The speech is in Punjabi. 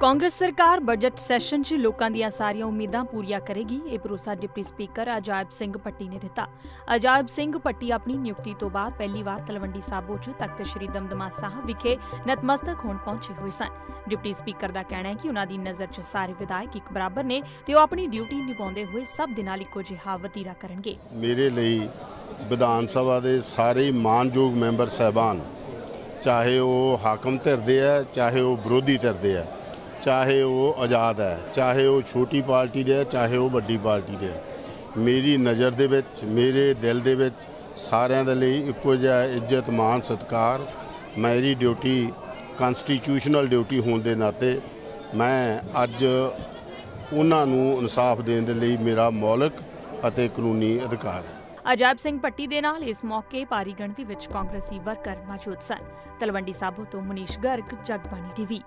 ਕਾਂਗਰਸ ਸਰਕਾਰ ਬਜਟ ਸੈਸ਼ਨ 'ਚ ਲੋਕਾਂ ਦੀਆਂ ਸਾਰੀਆਂ ਉਮੀਦਾਂ ਪੂਰੀਆਂ ਕਰੇਗੀ, ਇਹ ਭਰੋਸਾ ਡਿਪਟੀ ਸਪੀਕਰ ਅਜਾਇਬ ਸਿੰਘ ਪੱਟੀ ਨੇ ਦਿੱਤਾ। ਅਜਾਇਬ ਸਿੰਘ ਪੱਟੀ ਆਪਣੀ ਨਿਯੁਕਤੀ ਤੋਂ ਬਾਅਦ ਪਹਿਲੀ ਵਾਰ ਤਲਵੰਡੀ ਸਾਬੋ 'ਚ ਤਖਤ ਸ੍ਰੀ ਦਮਦਮਾ ਸਾਹਿਬ ਵਿਖੇ ਨਤਮਸਤਕ ਹੋਣ ਪਹੁੰਚੇ ਹੋਏ ਸਨ। ਡਿਪਟੀ ਸਪੀਕਰ ਦਾ ਕਹਿਣਾ ਹੈ ਕਿ ਉਹਨਾਂ ਦੀ ਨਜ਼ਰ 'ਚ ਸਾਰੇ ਵਿਧਾਇਕ ਇੱਕ ਬਰਾਬਰ ਨੇ ਤੇ ਉਹ ਆਪਣੀ ਡਿਊਟੀ ਨਿਭਾਉਂਦੇ ਹੋਏ ਸਭ ਦੇ ਨਾਲ ਇੱਕੋ ਜਿਹਾ ਵਤੀਰਾ ਕਰਨਗੇ। ਮੇਰੇ ਲਈ ਵਿਧਾਨ ਸਭਾ ਦੇ ਸਾਰੇ ਮਾਨਯੋਗ ਮੈਂਬਰ ਸਹਿਬਾਨ, ਚਾਹੇ ਉਹ ਹਾਕਮ ਧਿਰ ਦੇ ਆ ਚਾਹੇ ਉਹ ਵਿਰੋਧੀ ਧਿਰ ਦੇ ਆ ਚਾਹੇ ਉਹ ਆਜ਼ਾਦ ਹੈ, ਚਾਹੇ ਉਹ ਛੋਟੀ ਪਾਰਟੀ ਦੇ ਹੈ, ਚਾਹੇ ਉਹ ਵੱਡੀ ਪਾਰਟੀ ਦੇ ਹੈ। ਮੇਰੀ ਨਜ਼ਰ ਦੇ ਵਿੱਚ, ਮੇਰੇ ਦਿਲ ਦੇ ਵਿੱਚ ਸਾਰਿਆਂ ਦੇ ਲਈ ਇੱਕੋ ਜਿਹਾ ਇੱਜ਼ਤ, ਮਾਣ, ਸਤਿਕਾਰ। ਮੇਰੀ ਡਿਊਟੀ ਕਨਸਟੀਟਿਊਸ਼ਨਲ ਡਿਊਟੀ ਹੋਣ ਦੇ ਨਾਤੇ ਮੈਂ ਅੱਜ ਉਹਨਾਂ ਨੂੰ ਇਨਸਾਫ ਦੇਣ ਦੇ ਲਈ ਮੇਰਾ ਮੌਲਿਕ ਅਤੇ ਕਾਨੂੰਨੀ ਅਧਿਕਾਰ ਹੈ। ਅਜਾਇਬ ਸਿੰਘ ਪੱਟੀ ਦੇ ਨਾਲ ਇਸ ਮੌਕੇ ਭਾਰੀ ਗਿਣਤੀ ਵਿੱਚ ਕਾਂਗਰਸੀ ਵਰਕਰ ਮੌਜੂਦ ਸਨ। ਤਲਵੰਡੀ ਸਾਬੋ ਤੋਂ ਮਨੀਸ਼ ਗਰਗ, ਜਗਬਾਣੀ ਟੀਵੀ।